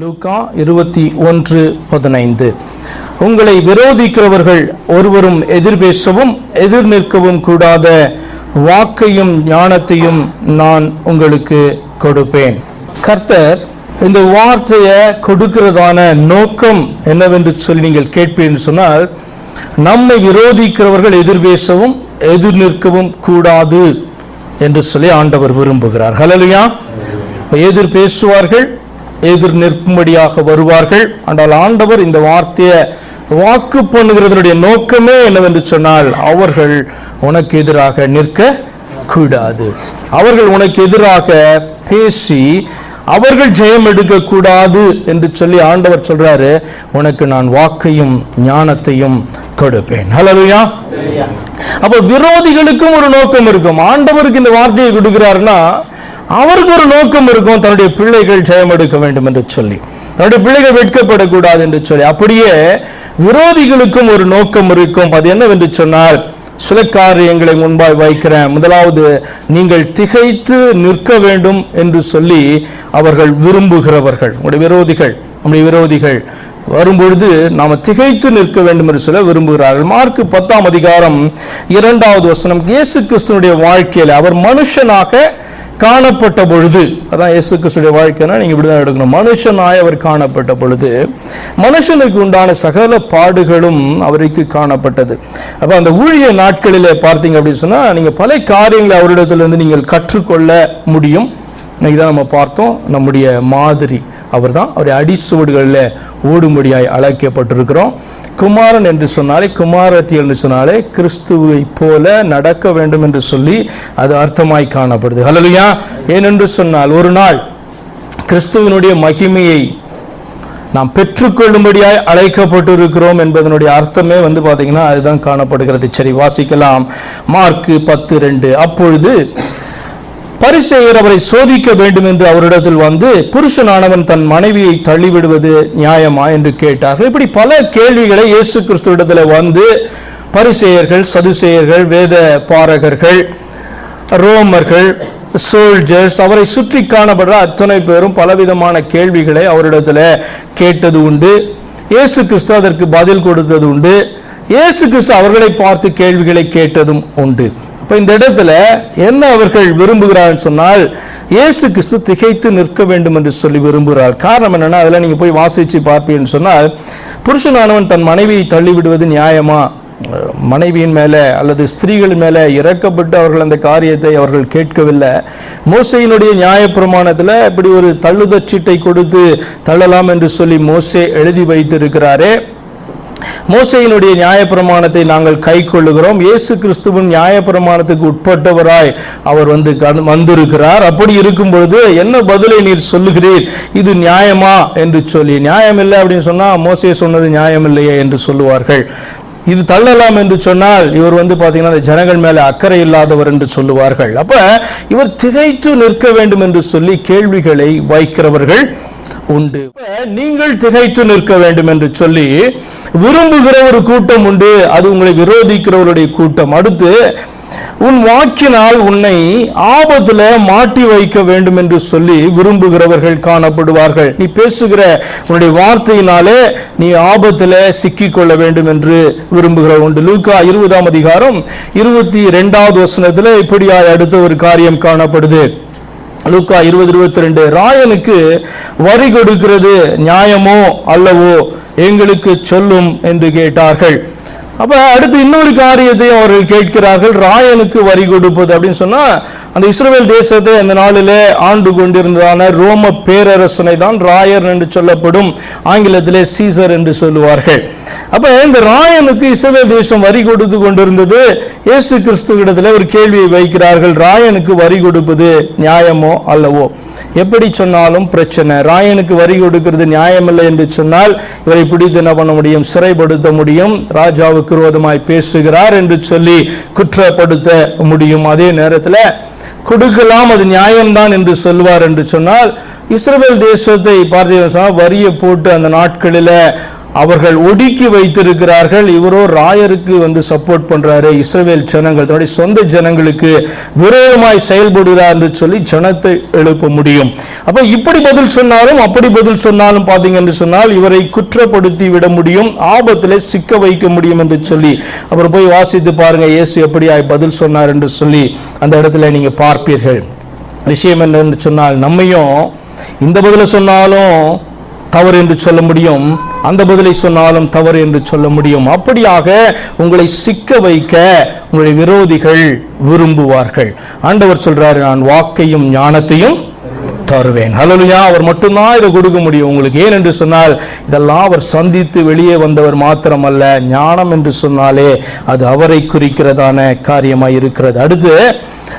லூக்கா இருபத்தி ஒன்று பதினைந்து. உங்களை விரோதிக்கிறவர்கள் ஒருவரும் எதிர்பேசவும் எதிர் நிற்கவும் கூடாத வாக்கையும் ஞானத்தையும் நான் உங்களுக்கு கொடுப்பேன். கர்த்தர் இந்த வார்த்தையை கொடுக்கிறதான நோக்கம் என்னவென்று சொல்லி நீங்கள் கேட்பீர்கள் சொன்னால் நம்மை விரோதிக்கிறவர்கள் எதிர்பேசவும் எதிர் நிற்கவும் கூடாது என்று சொல்லி ஆண்டவர் விரும்புகிறார். ஹலலுயா எதிர் பேசுவார்கள் எதிர் நிற்கும்படியாக வருவார்கள். ஆனால் ஆண்டவர் இந்த வார்த்தையை வாக்கு பண்ணுகிறதனுடைய நோக்கமே என்னவென்று சொன்னால் அவர்கள் உனக்கு எதிராக நிற்க கூடாது. அவர்கள் உனக்கு எதிராக பேசி அவர்கள் ஜெயம் எடுக்க கூடாது என்று சொல்லி ஆண்டவர் சொல்றாரு. உனக்கு நான் வாக்கையும் ஞானத்தையும் கொடுப்பேன். ஹலோயா அப்ப விரோதிகளுக்கும் ஒரு நோக்கம் இருக்கும். ஆண்டவருக்கு இந்த வார்த்தையை கொடுக்கிறாருன்னா அவருக்கு ஒரு நோக்கம் இருக்கும் தன்னுடைய பிள்ளைகள் ஜெயம் எடுக்க வேண்டும் என்று சொல்லி. தன்னுடைய பிள்ளைகள் வெட்கப்படக்கூடாது என்று சொல்லி. அப்படியே விரோதிகளுக்கும் ஒரு நோக்கம் இருக்கும். அது என்னவென்று சொன்னால் சில காரியங்களை முன்பாய் வைக்கிறேன். முதலாவது நீங்கள் திகைத்து நிற்க வேண்டும் என்று சொல்லி அவர்கள் விரும்புகிறவர்கள். உங்களுடைய விரோதிகள் நம்முடைய விரோதிகள் வரும்பொழுது நாம் திகைத்து நிற்க வேண்டும் என்று சொல்ல விரும்புகிறார்கள். மார்க் பத்தாம் அதிகாரம் இரண்டாவது வசனம் இயேசு கிறிஸ்தனுடைய வாழ்க்கையில் அவர் மனுஷனாக காணப்பட்ட பொழுது அதான் இயேசு கிறிஸ்துடைய வாழ்க்கைனா இப்படி தான் எடுக்கணும். மனுஷனாய் அவர் காணப்பட்ட பொழுது மனுஷனுக்கு உண்டான சகல பாடுகளும் அவருக்கு காணப்பட்டது. அப்போ அந்த ஊழிய நாட்களில் பார்த்தீங்க அப்படின்னு சொன்னால் நீங்கள் பல காரியங்களை அவரிடத்திலிருந்து நீங்கள் கற்றுக்கொள்ள முடியும். இன்னைக்கு தான் நம்ம பார்த்தோம் நம்முடைய மாதிரி. அவர் தான் அவருடைய அடிசுவடுகளில் ஓடும்படியாய் அழைக்கப்பட்டிருக்கிறோம். குமாரன் என்று சொன்னாலே குமாரத்தி என்று சொன்னாலே கிறிஸ்துவை போல நடக்க வேண்டும் என்று சொல்லி அது அர்த்தமாய் காணப்படுது. ஹலலுயா ஏனென்று சொன்னால் ஒரு நாள் கிறிஸ்துவனுடைய மகிமையை நாம் பெற்றுக்கொள்ளும்படியாய் அழைக்கப்பட்டிருக்கிறோம் என்பதனுடைய அர்த்தமே வந்து பார்த்தீங்கன்னா அதுதான் காணப்படுகிறது. சரி வாசிக்கலாம். மார்க்கு பத்து ரெண்டு. அப்பொழுது பரிசெயர் அவரை சோதிக்க வேண்டும் என்று அவரிடத்தில் வந்து புருஷனானவன் தன் மனைவியை தள்ளிவிடுவது நியாயமா? என்று கேட்டார்கள். இப்படி பல கேள்விகளை இயேசு கிறிஸ்துவிடத்தில் வந்து பரிசெயர்கள் சதுசேயர்கள் வேத பாரகர்கள் ரோமர்கள் சோல்ஜர்ஸ் அவரை சுற்றி காணப்படுற அத்தனை பேரும் பலவிதமான கேள்விகளை அவரிடத்தில் கேட்டது உண்டு. இயேசு கிறிஸ்து அதற்கு பதில் கொடுத்தது உண்டு. இயேசு கிறிஸ்து அவர்களை பார்த்து கேள்விகளை கேட்டதும் உண்டு. இப்போ இந்த இடத்துல என்ன அவர்கள் விரும்புகிறார்கள் சொன்னால் இயேசு கிறிஸ்து திகைத்து நிற்க வேண்டும் என்று சொல்லி விரும்புகிறார். காரணம் என்னன்னா அதில் நீங்கள் போய் வாசித்து பார்ப்பீங்கன்னு சொன்னால் புருஷனானவன் தன் மனைவியை தள்ளிவிடுவது நியாயமா? மனைவியின் மேலே அல்லது ஸ்திரீகள் மேலே இறக்கப்பட்டு அவர்கள் அந்த காரியத்தை அவர்கள் கேட்கவில்லை. மோசையினுடைய நியாயப்பிரமாணத்தில் இப்படி ஒரு தள்ளுதச்சீட்டை கொடுத்து தள்ளலாம் என்று சொல்லி மோசே எழுதி வைத்திருக்கிறாரே. மோசையினுடைய நியாயப்பிரமாணத்தை நாங்கள் கை கொள்ளுகிறோம் இயேசு கிறிஸ்துவின் நியாயப்பிரமாணத்துக்கு உட்பட்டவராய் அவர் வந்து வந்திருக்கிறார். அப்படி இருக்கும் பொழுது என்ன பதிலை நீர் சொல்லுகிறீர்? இது நியாயமா என்று சொல்லி நியாயம் இல்லை அப்படின்னு சொன்னா மோசையை சொன்னது நியாயம் இல்லையே என்று சொல்லுவார்கள். இது தள்ளலாம் என்று சொன்னால் இவர் வந்து பார்த்தீங்கன்னா அந்த ஜனங்கள் மேலே அக்கறை இல்லாதவர் என்று சொல்லுவார்கள். அப்ப இவர் திகைத்து நிற்க வேண்டும் என்று சொல்லி கேள்விகளை வைக்கிறவர்கள் உண்டு. நீங்கள் திகைத்து நிற்க வேண்டும் என்று சொல்லி விரும்புகிற ஒரு கூட்டம் உண்டு. அது உங்களை விரோதிக்கிறவருடைய கூட்டம். அடுத்து உன் வாக்கினால் உன்னை ஆபத்துல மாட்டி வைக்க வேண்டும் என்று சொல்லி விரும்புகிறவர்கள் காணப்படுவார்கள். நீ பேசுகிற உன்னுடைய வார்த்தையினாலே நீ ஆபத்துல சிக்கிக் கொள்ள வேண்டும் என்று விரும்புகிற உண்டு. லூக்கா இருபதாம் அதிகாரம் இருபத்தி ரெண்டாவது வசனத்துல இப்படியாய் அடுத்த ஒரு காரியம் காணப்படுது. லூக்கா இருபது இருபத்தி ரெண்டு ராயனுக்கு வரி கொடுக்கிறது நியாயமோ அல்லவோ எங்களுக்கு சொல்லும் என்று கேட்டார்கள். அப்ப அடுத்து இன்னொரு காரியத்தையும் அவர்கள் கேட்கிறார்கள் ராயனுக்கு வரி கொடுப்பது அப்படின்னு சொன்னா அந்த இஸ்ரேல் தேசத்தை அந்த நாளிலே ஆண்டு கொண்டிருந்ததான ரோம பேரரசனை தான் ராயர் என்று சொல்லப்படும் ஆங்கிலத்திலே சீசர் என்று சொல்லுவார்கள். அப்ப இந்த ராயனுக்கு இஸ்ரேல் தேசம் வரி கொடுத்து கொண்டிருந்தது இயேசு கிறிஸ்துவிடத்தில் ஒரு கேள்வியை வைக்கிறார்கள் ராயனுக்கு வரி கொடுப்பது நியாயமோ அல்லவோ? எப்படி சொன்னாலும் பிரச்சனை. ராயனுக்கு வரி கொடுக்கிறது நியாயமில்லை என்று சொன்னால் இவரை பிடித்து என்ன பண்ண முடியும்? சிறைப்படுத்த முடியும். ராஜாவுக்கு விரோதமாய் பேசுகிறார் என்று சொல்லி குற்றப்படுத்த முடியும். அதே நேரத்தில் கொடுக்கலாம் அது நியாயம்தான் என்று சொல்வார் என்று சொன்னால் இஸ்ரேல் தேசத்தை பார்த்தீங்கன்னா வரியை போட்டு அந்த நாட்களில் அவர்கள் ஒடுக்கி வைத்திருக்கிறார்கள். இவரோ ராயருக்கு வந்து சப்போர்ட் பண்றாரு. இஸ்ரேல் ஜனங்கள் தன்னுடைய சொந்த ஜனங்களுக்கு விரோதமாய் செயல்படுகிறார் என்று சொல்லி ஜனத்தை எழுப்ப முடியும். அப்ப இப்படி பதில் சொன்னாலும் அப்படி பதில் சொன்னாலும் பாத்தீங்க என்று சொன்னால் இவரை குற்றப்படுத்தி விட முடியும் ஆபத்தில் சிக்க வைக்க முடியும் என்று சொல்லி. அப்புறம் போய் வாசித்து பாருங்க இயேசு எப்படியாய் பதில் சொன்னார் என்று சொல்லி அந்த இடத்துல நீங்க பார்ப்பீர்கள். விஷயம் என்னன்னு சொன்னால் நம்மையும் இந்த பதில சொன்னாலும் தவறு என்று சொல்ல முடியும்? அந்த பதிலை சொன்னாலும் தவறு என்று சொல்ல முடியும். அப்படியாக உங்களை சிக்க வைக்க உங்களுடைய விரோதிகள் விரும்புவார்கள். ஆண்டவர் சொல்றாரு நான் வாக்கையும் ஞானத்தையும் தருவேன். ஹலலுயா அவர் மட்டும்தான் இதை கொடுக்க முடியும். உங்களுக்கு ஏன் என்று சொன்னால் இதெல்லாம் அவர் சந்தித்து வெளியே வந்தவர் மாத்திரமல்ல. ஞானம் என்று சொன்னாலே அது அவரை குறிக்கிறதான காரியமாய் இருக்கிறது. அடுத்து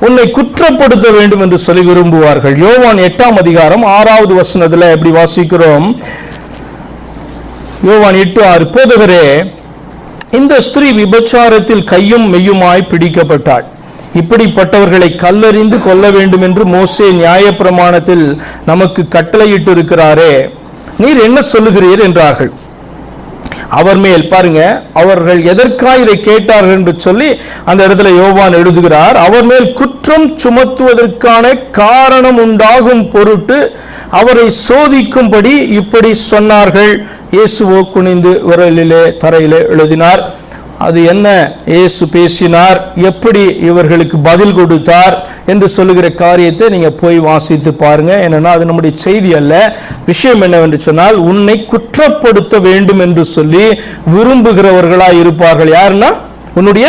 உன்னை குற்றப்படுத்த வேண்டும் என்று சொல்லி விரும்புவார்கள். யோவான் எட்டாம் அதிகாரம் ஆறாவது வசனத்துல எப்படி வாசிக்கிறோம்? யோவான் எட்டு ஆறு போதகரே இந்த ஸ்திரீ விபச்சாரத்தில் கையும் மெய்யுமாய் பிடிக்கப்பட்டாள். இப்படிப்பட்டவர்களை கல்லறிந்து கொல்ல வேண்டும் என்று மோசே நியாயப்பிரமாணத்தில் நமக்கு கட்டளையிட்டு இருக்கிறாரே நீர் என்ன சொல்லுகிறீர்? என்றார்கள். அவர் மேல் பாருங்க அவர்கள் எதற்காக இதை கேட்டார்கள் என்று சொல்லி அந்த இடத்துல யோவான் எழுதுகிறார் அவர் மேல் குற்றம் சுமத்துவதற்கான காரணம் உண்டாகும் பொருட்டு அவரை சோதிக்கும்படி இப்படி சொன்னார்கள். இயேசுவோ குனிந்து விரலிலே தரையிலே எழுதினார். அது என்ன? இயேசு பேசினார். எப்படி இவர்களுக்கு பதில் கொடுத்தார்? என்று சொல்லுகிற காரியத்தை நீங்க போய் வாசித்து பாருங்க. என்னன்னா அது நம்முடைய செய்தி அல்ல. விஷயம் என்னவென்று சொன்னால் உன்னை குற்றப்படுத்த வேண்டும் என்று சொல்லி விரும்புகிறவர்களா இருப்பார்கள். யாருன்னா? உன்னுடைய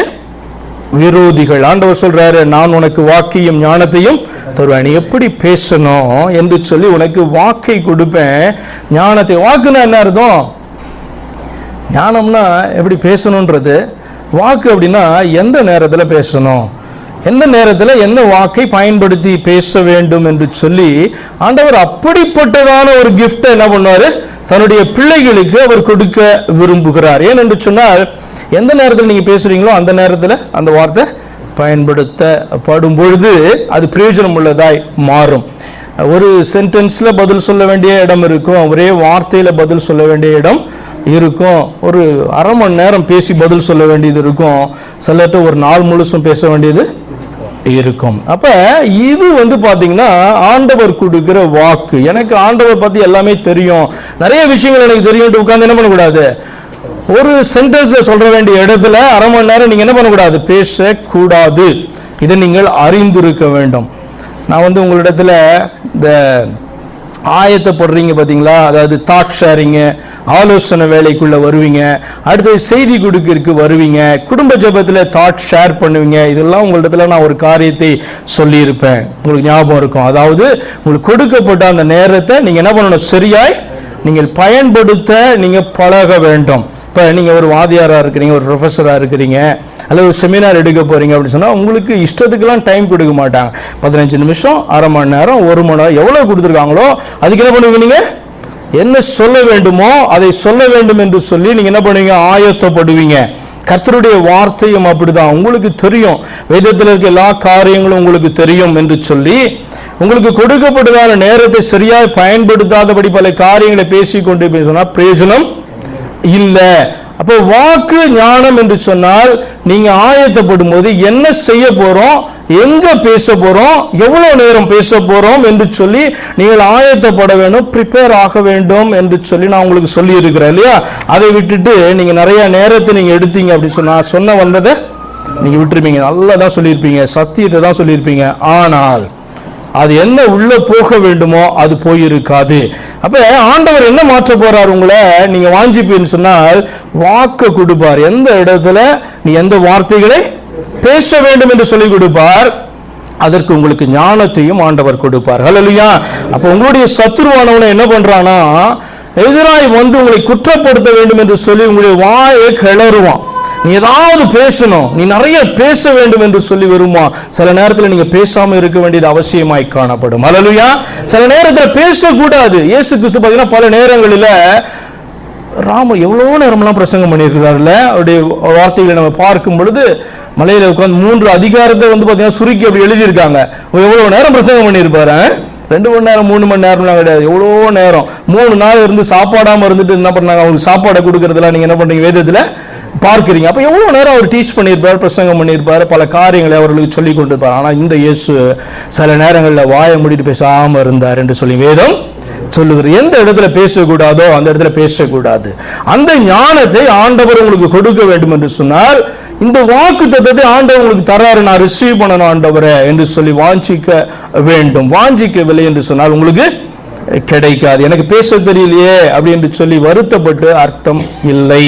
விரோதிகள். ஆண்டவர் சொல்றாரு நான் உனக்கு வாக்கையும் ஞானத்தையும் தருவேன். நீ எப்படி பேசணும் என்று சொல்லி உனக்கு வாக்கை கொடுப்பேன். ஞானத்தை வாக்குன்னா என்ன அர்த்தம்? ஞானம்னா எப்படி பேசணுன்றது? வாக்கு அப்படின்னா எந்த நேரத்தில் பேசணும்? எந்த நேரத்தில் என்ன வாக்கை பயன்படுத்தி பேச வேண்டும் என்று சொல்லி ஆண்டவர் அப்படிப்பட்டதான ஒரு கிஃப்டை என்ன பண்ணுவார்? தன்னுடைய பிள்ளைகளுக்கு அவர் கொடுக்க விரும்புகிறார். ஏன் என்று சொன்னால் எந்த நேரத்தில் நீங்கள் பேசுறீங்களோ அந்த நேரத்தில் அந்த வார்த்தை பயன்படுத்தப்படும் பொழுது அது பிரயோஜனம் உள்ளதாய் மாறும். ஒரு சென்டென்ஸில் பதில் சொல்ல வேண்டிய இடம் இருக்கும். ஒரே வார்த்தையில் பதில் சொல்ல வேண்டிய இடம் இருக்கும். ஒரு அரை மணி நேரம் பேசி பதில் சொல்ல வேண்டியது இருக்கும். சிலர்கிட்ட ஒரு நாள் முழுசும் பேச வேண்டியது இருக்கும். அப்போ இது வந்து பார்த்தீங்கன்னா ஆண்டவர் கொடுக்குற வாக்கு. எனக்கு ஆண்டவர் பற்றி எல்லாமே தெரியும். நிறைய விஷயங்கள் எனக்கு தெரியும் உட்கார்ந்து என்ன பண்ணக்கூடாது? ஒரு சென்டென்ஸில் சொல்ற வேண்டிய இடத்துல அரை மணி நேரம் நீங்கள் என்ன பண்ணக்கூடாது? பேசக்கூடாது. இதை நீங்கள் அறிந்திருக்க வேண்டும். நான் வந்து உங்களிடத்துல இந்த ஆயத்தப்படுறீங்க பார்த்தீங்களா அதாவது தாட் ஷேரிங்கு ஆலோசனை வேலைக்குள்ள வருவீங்க அடுத்தது செய்தி கொடுக்கறதுக்கு வருவீங்க குடும்ப ஜெபத்தில் தாட் ஷேர் பண்ணுவீங்க. இதெல்லாம் உங்களிடத்துல நான் ஒரு காரியத்தை சொல்லியிருப்பேன். உங்களுக்கு ஞாபகம் இருக்கும். அதாவது உங்களுக்கு கொடுக்கப்பட்ட அந்த நேரத்தை நீங்கள் என்ன பண்ணணும்? சரியாய் நீங்கள் பயன்படுத்த நீங்கள் பழக வேண்டும். இப்போ நீங்கள் ஒரு வாதியாராக இருக்கிறீங்க ஒரு ப்ரொஃபஸராக இருக்கிறீங்க அல்லது ஒரு செமினார் எடுக்க போகிறீங்க அப்படின்னு சொன்னால் உங்களுக்கு இஷ்டத்துக்கெல்லாம் டைம் கொடுக்க மாட்டாங்க. பதினஞ்சு நிமிஷம் அரை மணி நேரம் ஒரு மணி நேரம் எவ்வளோ கொடுத்துருக்காங்களோ அதுக்கு என்ன பண்ணுவீங்க நீங்கள் என்ன சொல்ல வேண்டுமோ அதை சொல்ல வேண்டும் என்று சொல்லி நீங்கள் என்ன பண்ணுவீங்க? ஆயத்தப்படுவீங்க. கர்த்தருடைய வார்த்தையும் அப்படிதான். உங்களுக்கு தெரியும். வேதத்தில் இருக்க எல்லா காரியங்களும் உங்களுக்கு தெரியும் என்று சொல்லி உங்களுக்கு கொடுக்கப்பட்டதான நேரத்தை சரியாக பயன்படுத்தாதபடி பல காரியங்களை பேசிக்கொண்டு பேசினா பிரயோஜனம் இல்லை. அப்போ வாக்கு ஞானம் என்று சொன்னால் நீங்க ஆயத்தப்படும் போது என்ன செய்ய போறோம் எங்க பேச போறோம் எவ்வளவு நேரம் பேச போறோம் என்று சொல்லி நீங்கள் ஆயத்தப்பட வேண்டும் ப்ரிப்பேர் ஆக வேண்டும் என்று சொல்லி நான் உங்களுக்கு சொல்லி இருக்கிறேன் இல்லையா? அதை விட்டுட்டு நீங்க நிறைய நேரத்தை நீங்க எடுத்தீங்க அப்படின்னு சொன்னா சொன்ன வந்ததை நீங்க விட்டுருப்பீங்க நல்லா தான் சொல்லியிருப்பீங்க சத்தியத்தை தான் சொல்லியிருப்பீங்க. ஆனால் அது என்ன உள்ள போக வேண்டுமோ அது போயிருக்காது. அப்ப ஆண்டவர் என்ன மாற்ற போறார் உங்களை? நீங்க வாஞ்சிப்பீன்னு சொன்னால் வாக்க கொடுப்பார். எந்த இடத்துல? நீ எந்த வார்த்தைகளை? பேச வேண்டும் என்று சொல்லி கொடுப்பார். அதற்கு உங்களுக்கு ஞானத்தையும் ஆண்டவர் கொடுப்பார். ஹalleluya. அப்ப உங்களுடைய சத்துருவானவனை என்ன பண்றானா எதிராய் வந்து உங்களை குற்றப்படுத்த வேண்டும் என்று சொல்லி உங்களுடைய வாயை கிளறுவான். நீ ஏதாவது பேசணும். நீ நிறைய பேச வேண்டும் என்று சொல்லி வருமா? சில நேரத்தில் நீங்க பேசாம இருக்க வேண்டியது அவசியமாய் காணப்படும். அலலுயா சில நேரத்தில் பேசக்கூடாது. இயேசு கிறிஸ்து பார்த்தீங்கன்னா பல நேரங்களில் ராம எவ்வளோ நேரம்லாம் பிரசங்கம் பண்ணியிருக்கிறாருல்ல? அவருடைய வார்த்தைகளை நம்ம பார்க்கும் பொழுது மலையில உட்காந்து மூன்று அதிகாரத்தை வந்து பார்த்தீங்கன்னா சுருக்கி அப்படி எழுதியிருக்காங்க. எவ்வளோ நேரம் பிரசங்கம் பண்ணியிருப்பாரு ரெண்டு மணி நேரம் மூணு மணி நேரம்லாம் கிடையாது. எவ்வளோ நேரம். மூணு நாள் இருந்து சாப்பாடாம இருந்துட்டு என்ன பண்ணாங்க அவங்களுக்கு சாப்பாடை கொடுக்கறதுலாம் நீங்க என்ன பண்றீங்க? வேதத்தில் பார்க்குறீங்க. அப்போ எவ்வளோ நேரம் அவர் டீச் பண்ணியிருப்பார் பிரசங்கம் பண்ணியிருப்பார் பல காரியங்களை அவர்களுக்கு சொல்லி கொண்டிருப்பார். ஆனால் இந்த இயேசு சில நேரங்களில் வாயை மூடிட்டு பேசாமல் இருந்தார் என்று சொல்லி வேதம் சொல்லுகிறது. எந்த இடத்துல பேசக்கூடாதோ அந்த இடத்துல பேசக்கூடாது. அந்த ஞானத்தை ஆண்டவர் உங்களுக்கு கொடுக்க வேண்டும் என்று சொன்னால் இந்த வாக்கு தத்துவத்தை ஆண்டவர் உங்களுக்கு தராரு. நான் ரிசீவ் பண்ணணும் ஆண்டவரே என்று சொல்லி வாஞ்சிக்க வேண்டும். வாஞ்சிக்கவில்லை என்று சொன்னால் உங்களுக்கு கிடைக்காது. எனக்கு பேச தெரியலையே அப்படி என்று சொல்லி வருத்தப்பட்டு அர்த்தம் இல்லை.